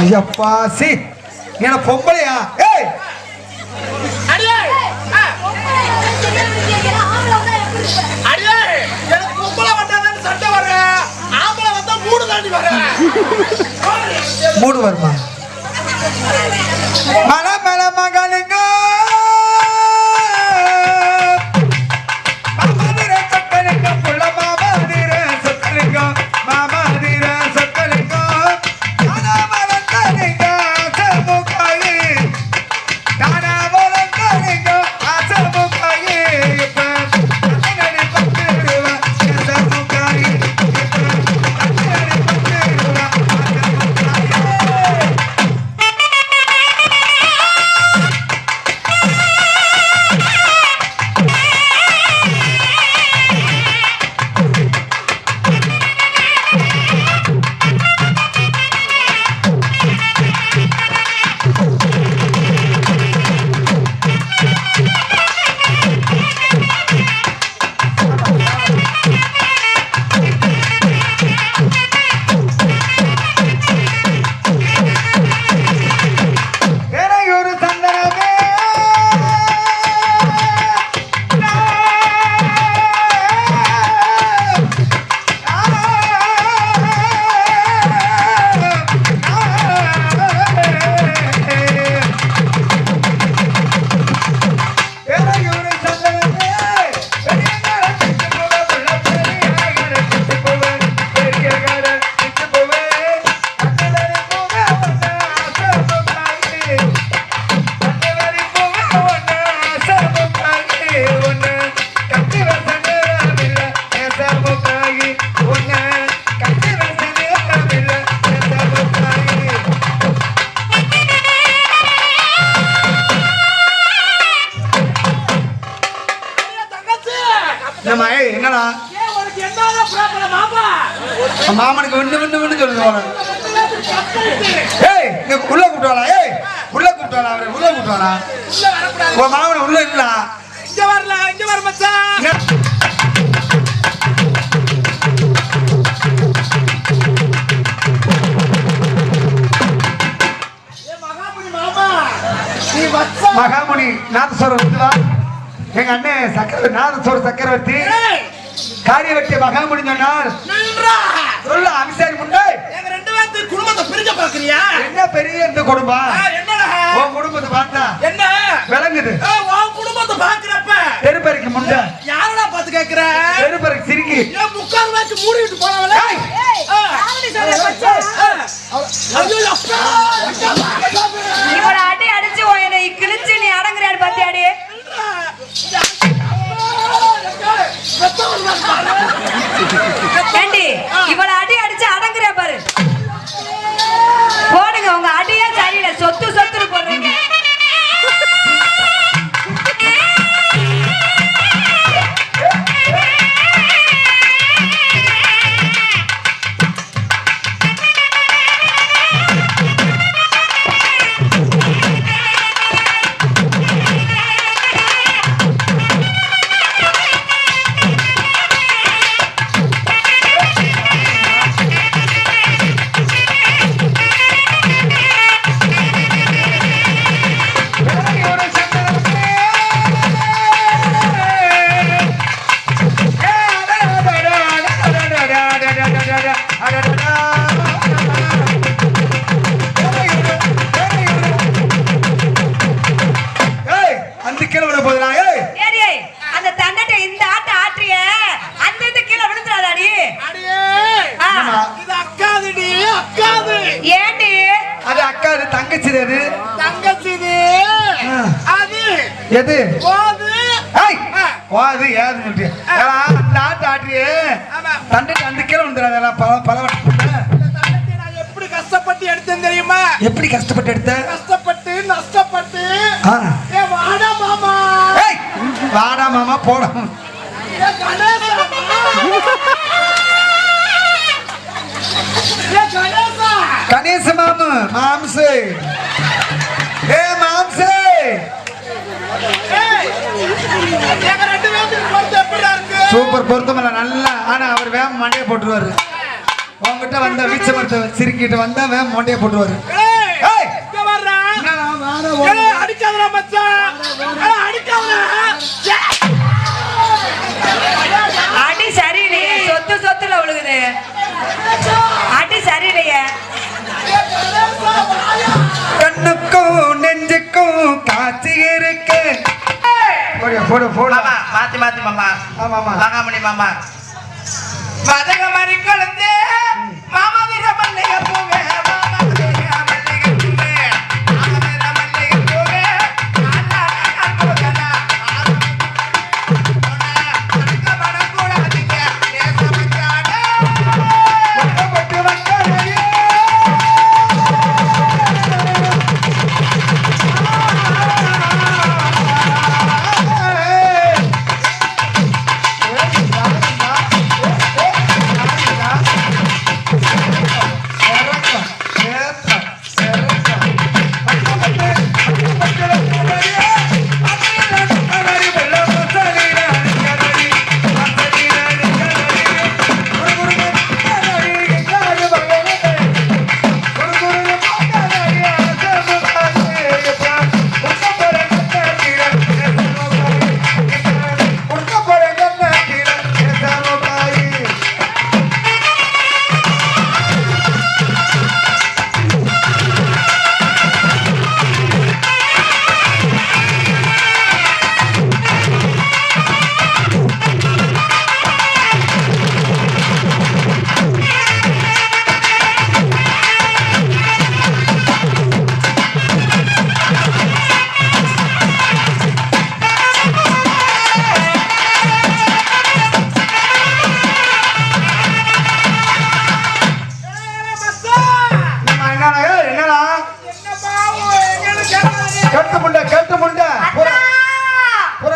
Ayyappa C என்ன பொம்பளையா? ஏய்! அடியே! ஆ, அடியே! எனக்கு பொம்பளை மாமனுக்கு விண்டு விண்டு விண்டு சொல்லுது ஏய் உள்ள கூப்பிட்டு ஏய் உள்ள கூப்பிட்டு அவரை உள்ள கூப்பிட்டு உன் மாமனை உள்ள இல்லடா. இங்க வரல இங்க வர மச்சான். மகாமுனி நாதஸ்வரம் எங்க அண்ணன் சக்கர நாதஸ்வர சக்கரவர்த்தி. மகாமுனி சொன்னார் நில்றா. சொல்ல அபிஷேகம் முண்டை எங்க ரெண்டு பேர்த்து குடும்பத்தை பிரிக்க பாக்குறியா என்ன பெரிய இந்த குடும்பம் என்னடா? உன் குடும்பத்தை பார்த்தா என்ன? விளங்குது. உன் குடும்பத்தை பாக்குறப்ப தெருப்பறைக்கு முண்டை. யாரடா பாத்து கேக்குற? தெருப்பறைக்கு சிரிக்கி. ஏன் முக்கால் வாக்கி மூடி விட்டு போனவள அடி அடிச்சு என்னை கிழிச்சு நீ அடங்குறியான்னு பாத்தியாடி 我操你妈傻 எது? போது. ஏய், வா, அது ஏது அந்த ஆட்டு ஆட்டியே ஆமா. தண்டைக்கு அந்த கீழே வந்துடாதா பல பல எப்படி கஷ்டப்பட்டு எடுத்தேன் தெரியுமா? எப்படி கஷ்டப்பட்டு எடுத்த? கஷ்டப்பட்டு நஷ்டப்பட்டு. வாடா மாமா. வாடா மாமா போடா. கணேச மாமு மாம்சு. சூப்பர் பொருத்தமல்ல நல்லா. ஆனா அவர் வேகம் மண்டையை போட்டுருவாரு. உங்ககிட்ட வந்த வீச்ச மரத்தை சிரிக்கிட்டு வந்தா அவன் மொண்டையை போட்டுருவாரு. அடி சரியில்லையே சொத்து சொத்துல விழுகுது. அடி சரியில்லையே. கண்ணுக்கும் நெஞ்சுக்கும் காட்சி இருக்கு. போடு போடு போடு. மாமா மாத்தி மாத்தி மாமா. ஆமா ஆமா. மாமா.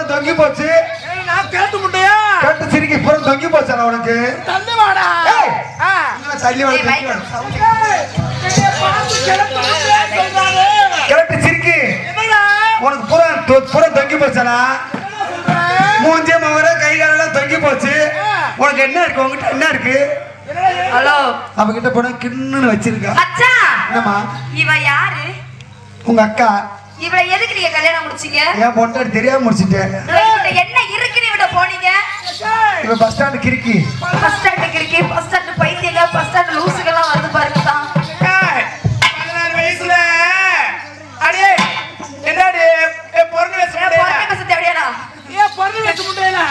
புறம் தொங்கி போச்சு. நான் கேட்டு முட்டையா? கேட்டு சிரிக்கி புறம் தொங்கி போச்சு உனக்கு? தள்ளி வாடா. தள்ளி வாடா கேட்டு சிரிக்கி. உனக்கு புறம் புறம் தொங்கி போச்சானா மூஞ்சே மவர கை காலெல்லாம் தொங்கி போச்சு. உனக்கு என்ன இருக்கு? உங்ககிட்ட என்ன இருக்கு? ஹலோ. அவகிட்ட போனா கிண்ணுன்னு வச்சிருக்கா. என்னம்மா? இவ யாரு? உங்க அக்கா. இவளை எதுக்கு நீங்க கல்யாணம் முடிச்சீங்க? என் பொண்ணு தெரியாம முடிச்சிட்டேன். என்ன இருக்குன்னு இவட போனீங்க? இவ பஸ் ஸ்டாண்ட் கிறுக்கி. பஸ் ஸ்டாண்ட் கிறுக்கி பஸ் ஸ்டாண்ட் பைத்தியங்க பஸ் ஸ்டாண்ட் லூசுங்க எல்லாம் வந்து பாருங்க தான் பதினாறு வயசுல. அடே என்னடி? என் பொண்ணு வயசு பொண்ணு வயசு தேவையாடா என் பொண்ணு வயசு முட்டையா?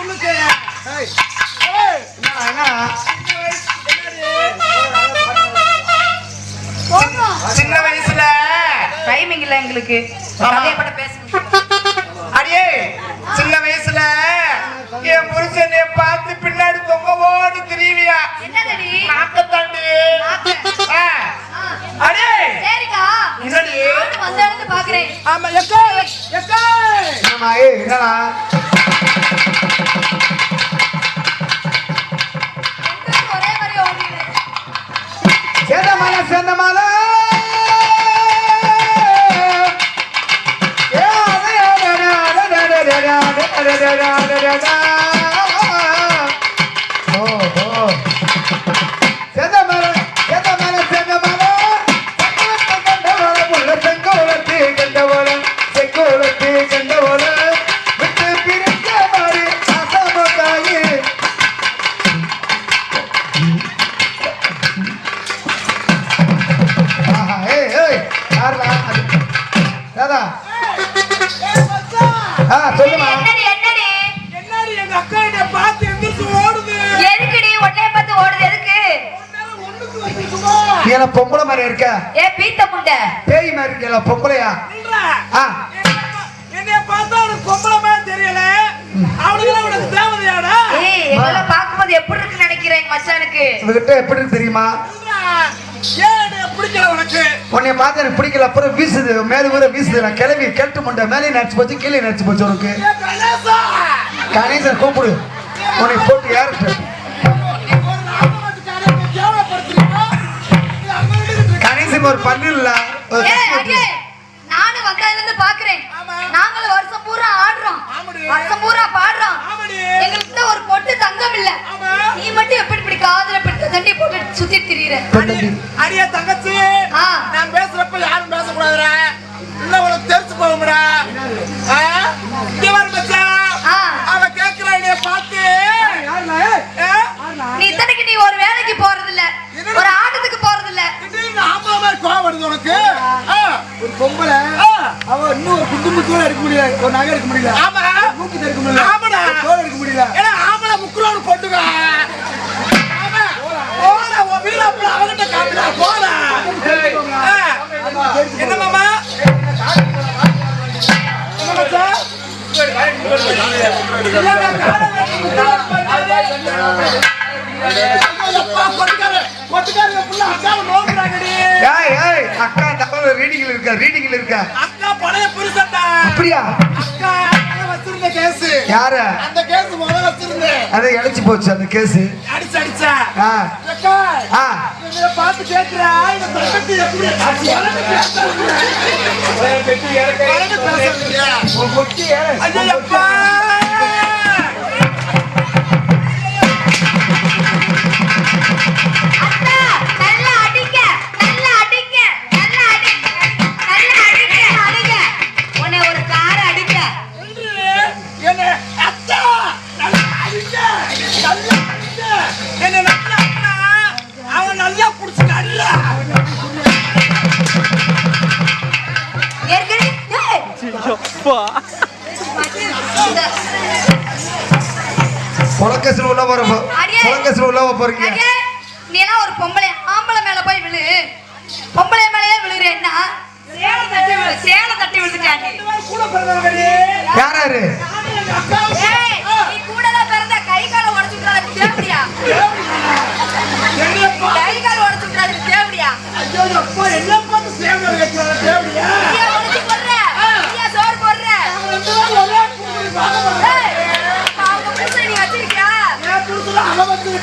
உள்ளுக்கு என்ன? எங்களுக்கு அடியே சின்ன வயசுல என் புருஷனை பார்த்து பின்னாடி தொங்க ஓடு திரிவியா? என்னடி நாக்கத்தாண்டி. ஆ. அடே என்னடி? ஆமா, எக்கா, எக்கா. என்னடா? Dada. Hey, what's up? சொல்லுமா. என்னடி எங்க அக்கா என்ன பார்த்து எந்திரிச்சு ஓடுது? எதுக்குடி உடனே பார்த்து ஓடுது எதுக்கு? நீல பொம்பளை மாதிரி இருக்க. ஏ பீத்த முண்டை பேய் மாதிரி இருக்கல பொம்பளையா? என்னைய பார்த்தா அவனுக்கு பொம்பளை மாதிரி தெரியல. அவனுக்கு உனக்கு தேவதையாடா. ஏய் எங்களை பாக்கும்போது எப்படி இருக்கு நினைக்கிறேன் மச்சானுக்கு. இவகிட்ட எப்படி இருக்கு தெரியுமா? பிடிக்கல உனக்கு. உன்னைய பார்த்து எனக்கு பிடிக்கல. அப்புறம் வீசுது மேல ஊர வீசுது. நான் கிளம்பி கேட்டு முண்டை மேலே நடிச்சு போச்சு கீழே நடிச்சு போச்சு உனக்கு. கணேசன் கூப்பிடு. உன்னை போட்டு யாருக்கு. கணேசன் ஒரு பண்ணு நானும் வந்ததுல இருந்து பாக்குறேன். நாங்களும் வருஷம் பூரா ஆடுறோம். வருஷம் பூரா பாடுறோம். எங்களுக்கு ஒரு பொட்டு தங்கம் இல்ல. நீ மட்டும் எப்படி இப்படி காதுல பிடித்த தண்டி போட்டு சுத்தி திரியிற அடியே தங்கச்சி. நான் பேசுறப்ப யாரும் பேசக்கூடாதுடா இல்ல உனக்கு தெரிச்சு போகும்டா ஆ? இங்க வர மச்சான் ஆ. அவ கேக்குறா என்னைய பார்த்து ஆ? நீ இத்தனைக்கு நீ ஒரு வேலைக்கு போறது இல்ல ஒரு ஆட்டத்துக்கு போறது இல்ல திடீர்னு ஆம்பளை மாதிரி கோவம் வருது உனக்கு ஆ. ஒரு பொம்பளை ஆ. அவ இன்னும் ஒரு குண்டு முத்தோட எடுக்க முடியல. ஒரு நகை எடுக்க முடியல. ஆமா மூக்கு எடுக்க முடியல. ஆமாடா. தோல் எடுக்க முடியல. ஏன்னா ஆம்பளை முக்குறோடு பொண்ணுங்க ஆமா. போடா, உன் வீராப்புல அவகிட்ட காட்டுடா, போடா. என்ன மாமா? இல்லடா, காலை வெட்டி முக்குறோடு பண்ணாதே. ஐயப்பா, கொட்டுக்கார, கொட்டுக்காரங்க புள்ள அக்காவை நோக்குறாங்கடி. ஏய் ஏய் அக்கா தகவல் ரீடிங்ல இருக்கா ரீடிங்ல இருக்கா? அக்கா பழைய புருஷன்டா. அப்படியா? அக்கா வச்சிருந்த கேஸ். யார? அந்த கேஸ் முதல்ல வச்சிருந்தேன் அதை இழைச்சு போச்சு அந்த கேஸ். அடிச்சு அடிச்சா. அக்கா ஆ. பார்த்து இந்த தங்கச்சி எப்படி வளர்ந்து பேசுறது? வளர்ந்து பேசுறதுயா? ஐயையப்பா! அத்தா இந்த புலக்கசில் உள்ள போற அடியே. புலக்கசில் உள்ள போறீங்க. நீ எல்லாம் ஒரு பொம்பளை. ஆம்பளை மேல போய் விழு. பொம்பளை மேலயே விழுறேன்னா சேலை தட்டி விழு சேலை தட்டி பேரும் கூட. யாராரு நீ கூடலாம் பிறந்த. கை காலை உடைச்சுக்கிறாரு தேவடியா? கை கால் உடைச்சுக்கிறாரு தேவடியா? ஐயோ, அப்பா, என்னை பார்த்து சேவலை வைக்கிறாரு, தேவடியா? நீயா உடைச்சு போடுற நீயா சோறு போடுற அவங்க ரெண்டு பேரும் ஒரே குடும்பத்தில் பார்க்க மாட்டாங்க. ஏய், அவங்க புருஷனை நீ வச்சிருக்கியா என் புருஷனை அவன் வச்சிருக்கா, அவன் புருஷனை நான் ஏய் பு, பு, பு. மானங்கட்ட குடும்பம் மானங்கட்ட குடும்பம் ஏய், நீ அவங்க புருஷனை வச்சிருக்க அப்ப நான் யார் புருஷனை நான் வைக்க நீ வந்து கண்ணாடி புருஷனை வச்சுக்கலாமா? உனக்கு அதே கேஸ் சரியான கேஸ். அடி, ஏய், இத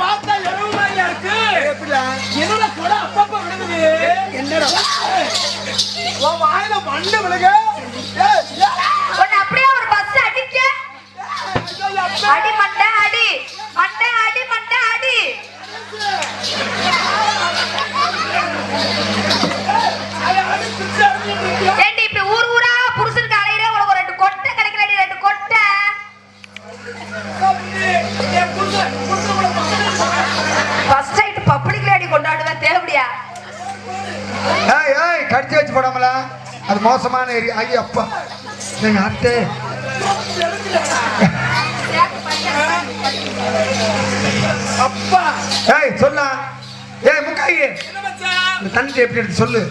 பார்த்தா குடும்பம் மாதிரியா இருக்கு. என்னடா? வாயில மண்ணு விழுக ஏய் ஏய் கடிச்சு வச்சு போடாமல? அது மோசமான ஏரியா ஐயோ அப்பா நீங்க அத்தை அப்பா. ஏய் சொல்லா. ஏய் முக்காயி என்ன மச்சான்? இந்த தண்ணி எப்படி எடுத்து சொல்லு.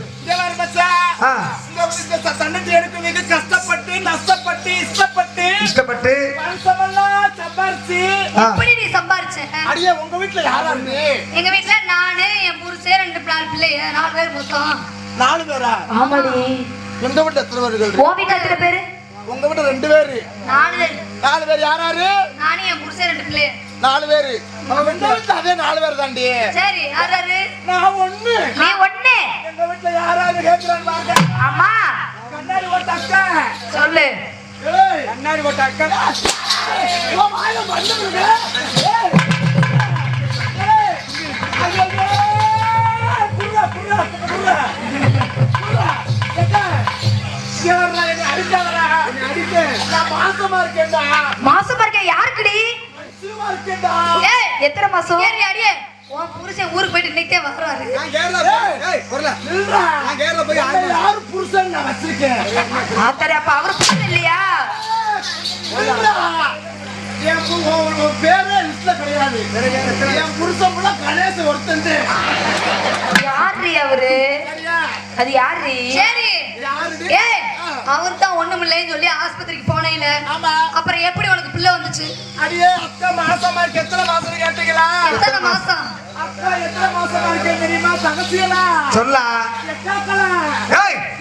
தண்ணி எடுக்க மிக கஷ்டப்பட்டு நஷ்டப்பட்டு இஷ்டப்பட்டு இஷ்டப்பட்டு. சம்பாரிச்சு. எப்படி நீ சம்பாரிச்ச? அடியே உங்க வீட்டுல யாரா இருக்கு எங்க வீட்ல நானு என் புருஷன் ரெண்டு நாலு பேர்? மொத்தம் நாலு பேரா ஆமாடி. எங்க வீட்டுல எத்தனை பேர் இருக்கு ஓ வீட்டுல எத்தனை பேரு? உங்க வீட்டுல ரெண்டு பேரு. நாலு பேர். நாலு பேர் யாராரு நானும் என் புருஷன் ரெண்டு பிள்ளை. நாலு பேரு. அவங்க எங்க வீட்டுல அதே நாலு பேர் தாண்டி. சரி யார் யாரு? நான் ஒண்ணு. நீ ஒண்ணு. எங்க வீட்டுல யாராவது பாருங்க. ஆமா கண்ணாடி போட்ட அக்கா. சொல்லு. கண்ணாடி போட்ட அக்கா. உன் வாயில மண்ணு விழுது. ஏய். ஏய். எத்தனை மாசம்? அடியே. உன் புருஷன் ஊருக்கு போயிட்டு இன்னைக்கே வர்றாரு. யாரு புருஷன் நான் வச்சிருக்கேன்? ஆத்தாடி அப்ப அவரு புருஷன் இல்லையா? பேரே லிஸ்ட்ல கிடையாது. என் புருஷன் புள்ள கணேச ஒருத்தன் யாரு அவரு? அது யாரு சரி? ஏய் அவர் தான் ஒண்ணுமில்லைன்னு சொல்லி ஆஸ்பத்திரிக்கு போனேன். அப்புறம் எப்படி உனக்கு பிள்ளை வந்துச்சு? அடியே அக்கா மாசமா இருக்கு எத்தனை மாசம் கேட்டீங்களா? எத்தனை மாசம்? அக்கா எத்தனை மாசமா இருக்கு தெரியுமா? தகசியலா சொல்லா.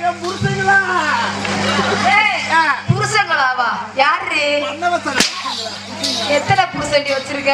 என் புருஷங்களா? புருஷங்களாவா? யாரு எத்தனை புருஷண்டி வச்சிருக்க?